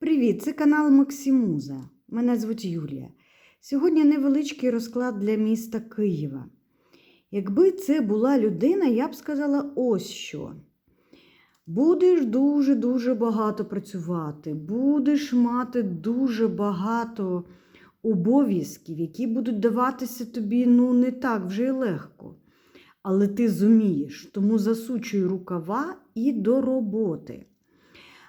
Привіт, це канал Максимуза. Мене звуть Юлія. Сьогодні невеличкий розклад для міста Києва. Якби це була людина, я б сказала ось що. Будеш дуже-дуже багато працювати, будеш мати дуже багато обов'язків, які будуть даватися тобі ну, не так вже й легко. Але ти зумієш, тому засучуй рукава і до роботи.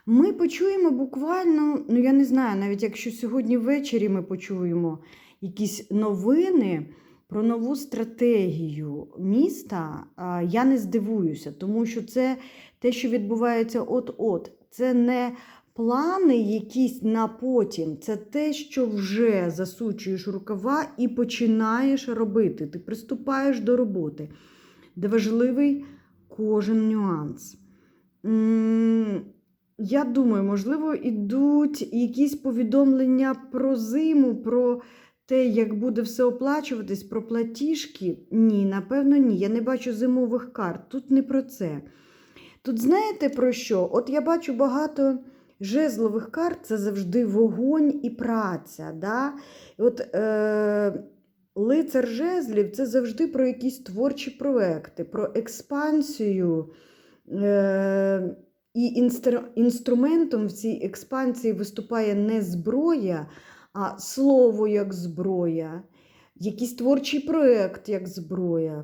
Ми почуємо буквально, ну я не знаю, навіть якщо сьогодні ввечері ми почуємо якісь новини про нову стратегію міста, я не здивуюся, тому що це те, що відбувається от-от, це не плани якісь на потім, це те, що вже засучуєш рукава і починаєш робити. Ти приступаєш до роботи, де важливий кожен нюанс. Я думаю, можливо, ідуть якісь повідомлення про зиму, про те, як буде все оплачуватись, про платіжки. Ні, напевно, ні. Я не бачу зимових карт. Тут не про це. Тут знаєте про що? От я бачу багато жезлових карт це завжди вогонь і праця. Да? От, е, лицар жезлів це завжди про якісь творчі проекти, про експансію. Е, і інстр... інструментом в цій експансії виступає не зброя, а слово як зброя, якийсь творчий проєкт як зброя.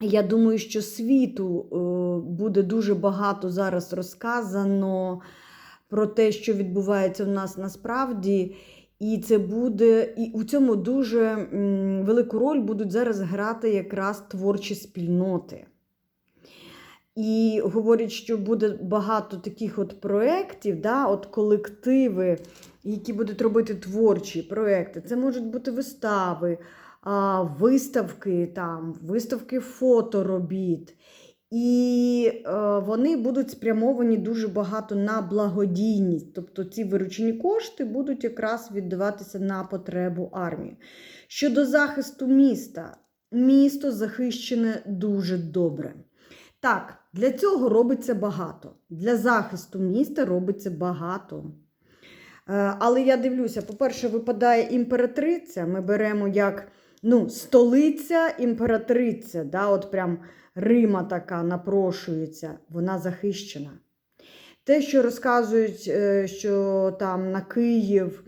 Я думаю, що світу е, буде дуже багато зараз розказано про те, що відбувається в нас насправді. І це буде, і у цьому дуже велику роль будуть зараз грати якраз творчі спільноти. І говорять, що буде багато таких от проєктів, да, от колективи, які будуть робити творчі проєкти. Це можуть бути вистави, виставки, там, виставки фоторобіт. І е, вони будуть спрямовані дуже багато на благодійність. Тобто ці виручені кошти будуть якраз віддаватися на потребу армії. Щодо захисту міста, місто захищене дуже добре. Так, для цього робиться багато. Для захисту міста робиться багато. Е, Але я дивлюся, по-перше, випадає імператриця. Ми беремо як ну, столиця імператриця. Да, От прям Рима така напрошується, вона захищена. Те, що розказують, е, що там на Київ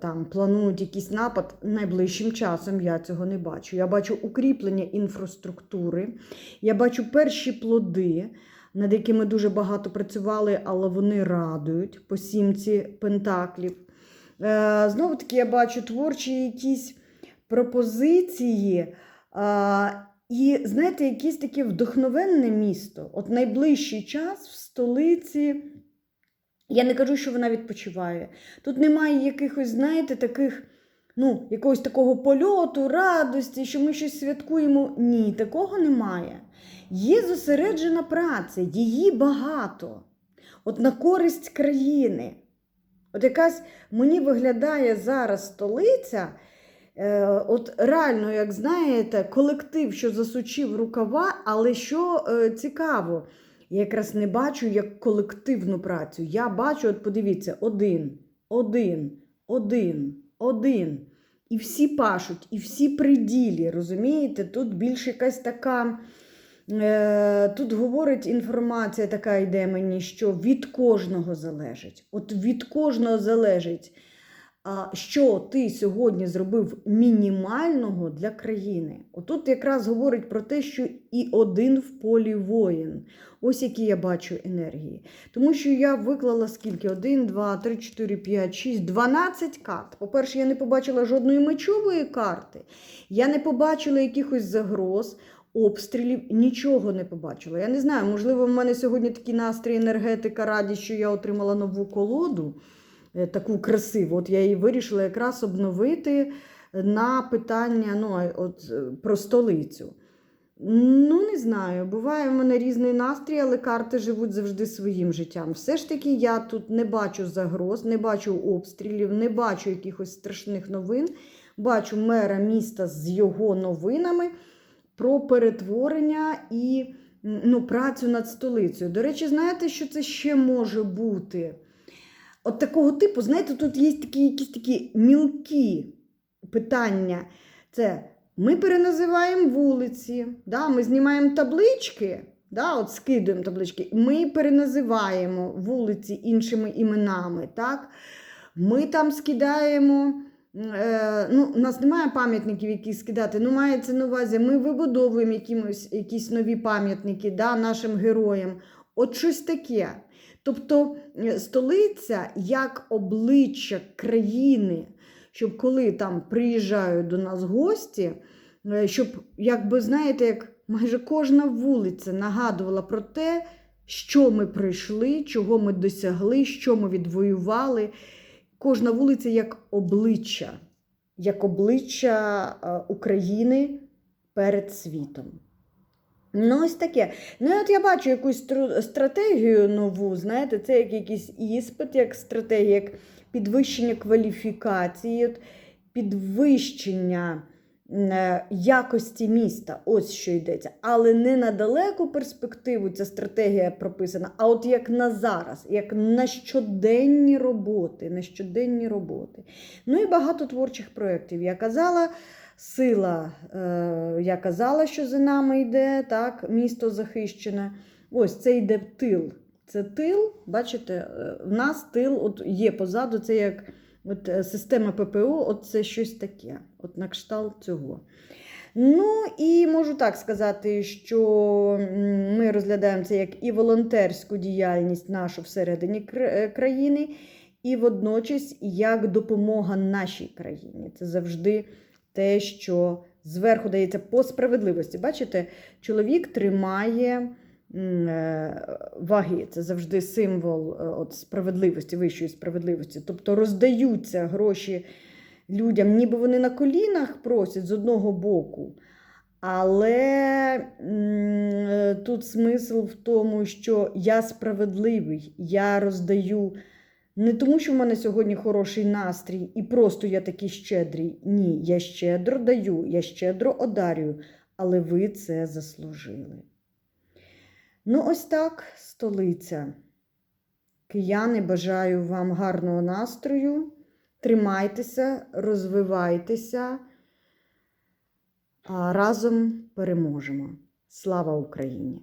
там планують якийсь напад, найближчим часом я цього не бачу. Я бачу укріплення інфраструктури, я бачу перші плоди, над якими дуже багато працювали, але вони радують по сімці пентаклів. Е, Знову таки, я бачу творчі якісь пропозиції. І знаєте, якесь таке вдохновенне місто. От найближчий час в столиці. Я не кажу, що вона відпочиває. Тут немає якихось, знаєте, таких, ну, якогось такого польоту, радості, що ми щось святкуємо. Ні, такого немає. Є зосереджена праця, її багато. От на користь країни. От якась мені виглядає зараз столиця. Е, От реально, як знаєте, колектив, що засучив рукава, але що е, цікаво, я якраз не бачу як колективну працю. Я бачу, от подивіться, один, один, один, один. І всі пашуть, і всі при ділі, розумієте? Тут більш якась така. Е, Тут говорить інформація, така йде мені, що від кожного залежить. От від кожного залежить, що ти сьогодні зробив мінімального для країни. Отут якраз говорить про те, що і один в полі воїн. Ось які я бачу енергії. Тому що я виклала скільки? 1, 2, 3, 4, 5, 6, 12 карт. По-перше, я не побачила жодної мечової карти. Я не побачила якихось загроз обстрілів, нічого не побачила. Я не знаю, можливо, в мене сьогодні такий настрій енергетика, радість, що я отримала нову колоду, таку красиву. От я її вирішила якраз обновити на питання ну, от, е, про столицю. Ну, не знаю, буває в мене різний настрій, але карти живуть завжди своїм життям. Все ж таки, я тут не бачу загроз, не бачу обстрілів, не бачу якихось страшних новин. Бачу мера міста з його новинами про перетворення і ну, працю над столицею. До речі, знаєте, що це ще може бути? От такого типу, знаєте, тут є такі якісь такі мілкі питання. Це ми переназиваємо вулиці, да, ми знімаємо таблички, да, от скидуємо таблички, ми переназиваємо вулиці іншими іменами. Так? Ми там скидаємо. Е, ну, у нас немає пам'ятників, які скидати. Ну, мається на увазі, ми вибудовуємо якимось, якісь нові пам'ятники да, нашим героям. От щось таке. Тобто е, столиця як обличчя країни, щоб коли там приїжджають до нас гості, е, щоб, якби знаєте, як майже кожна вулиця нагадувала про те, що ми прийшли, чого ми досягли, що ми відвоювали. Кожна вулиця як обличчя, як обличчя е, України перед світом. Ну, ось таке. Ну, от я бачу якусь стратегію нову, знаєте, це як якийсь іспит, як стратегія, як підвищення кваліфікації, от підвищення е, якості міста. Ось що йдеться. Але не на далеку перспективу ця стратегія прописана, а от як на зараз, як на щоденні роботи, на щоденні роботи. Ну і багато творчих проєктів. Я казала, сила, е, я казала, що за нами йде, так, місто захищене. Ось це йде тил. Це тил, бачите, е, в нас тил от є позаду, це як от, е, система ППО, от це щось таке, от на кшталт цього. Ну і можу так сказати, що ми розглядаємо це як і волонтерську діяльність нашу всередині країни, і водночас як допомога нашій країні. Це завжди те, що зверху дається по справедливості. Бачите, чоловік тримає е, ваги. Це завжди символ е, от, справедливості, вищої справедливості. Тобто роздаються гроші людям, ніби вони на колінах просять з одного боку. Але е, тут смисл в тому, що я справедливий, я роздаю не тому, що в мене сьогодні хороший настрій і просто я такий щедрий. Ні, я щедро даю, я щедро одарюю, але ви це заслужили. Ну, ось так, столиця. Кияни, бажаю вам гарного настрою. Тримайтеся, розвивайтеся, а разом переможемо. Слава Україні!